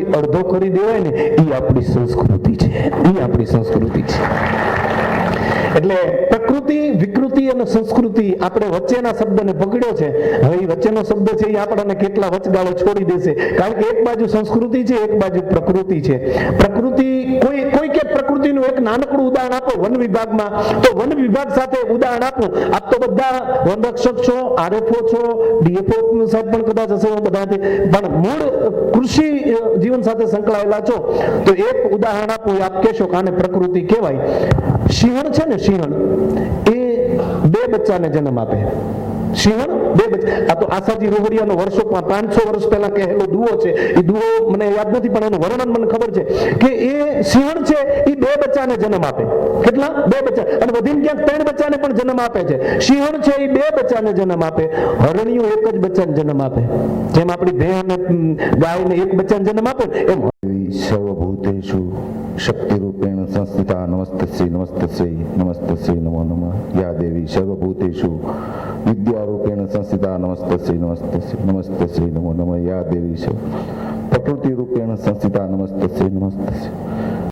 એનાથી અડધો કરી દેવાય ને, એ આપણી સંસ્કૃતિ છે. એ આપણી સંસ્કૃતિ છે. એટલે પ્રકૃતિ, વિકૃતિ અને સંસ્કૃતિ આપણે વચ્ચેના શબ્દને પકડ્યો છે. હવે વચ્ચેનો શબ્દ છે એ આપણને કેટલા વચગાળો છોડી દેશે. કારણ કે એક બાજુ સંસ્કૃતિ છે, એક બાજુ પ્રકૃતિ છે. પ્રકૃતિ કે એક નાનકડું ઉદાહરણ આપો, વન વિભાગમાં. તો વન વિભાગ સાથે ઉદાહરણ આપો. આપ તો બધા વનરક્ષક છો, આરએફઓ છો, ડીએફઓ સાહેબ પણ કદાચ હશે બધાથી પણ મૂળ કૃષિ જીવન સાથે સંકળાયેલા છો. તો એક ઉદાહરણ આપો આપ કહેશો કે આને પ્રકૃતિ કહેવાય. સિંહણ છે ને, સિંહણ? એ બે બચ્ચાને જન્મ આપે. સિંહણ બે આ તો આશાજી રોહડિયાનો વર્ષો પાંચસો વર્ષ પહેલા કહેલો દુઓ છે. એ દુઓ મને યાદ નથી પણ એનું વર્ણન મને ખબર છે કે એ સિંહણ છે એ બે બચ્ચાને જન્મ આપે. કેટલા? બે બચ્ચા. અને વધીને ક્યાંક ત્રણ બચ્ચાને પણ જન્મ આપે છે. સિંહણ છે એ બે બચ્ચાને જન્મ આપે. હરણિયું એક જ બચ્ચાને જન્મ આપે. જેમ આપણી ભે અને ઉમ, ગાયને એક બચ્ચાને જન્મ આપે એમ. સર્વભૂતેષુ શક્તિરૂપેણ સંસ્થિતા નમસ્તસ્ય નમસ્તસ્ય નમસ્તસ્ય નમો નમઃ. યા દેવી સર્વભૂતેષુ સંસ્થિતા નમસ્તસ્ય નમસ્તસ્ય નમસ્તસ્ય નમો નમ યા દેવી છે પ્રકૃતિ રૂપેણ સંસ્થિતા નમસ્તસ્ય નમસ્તસ્ય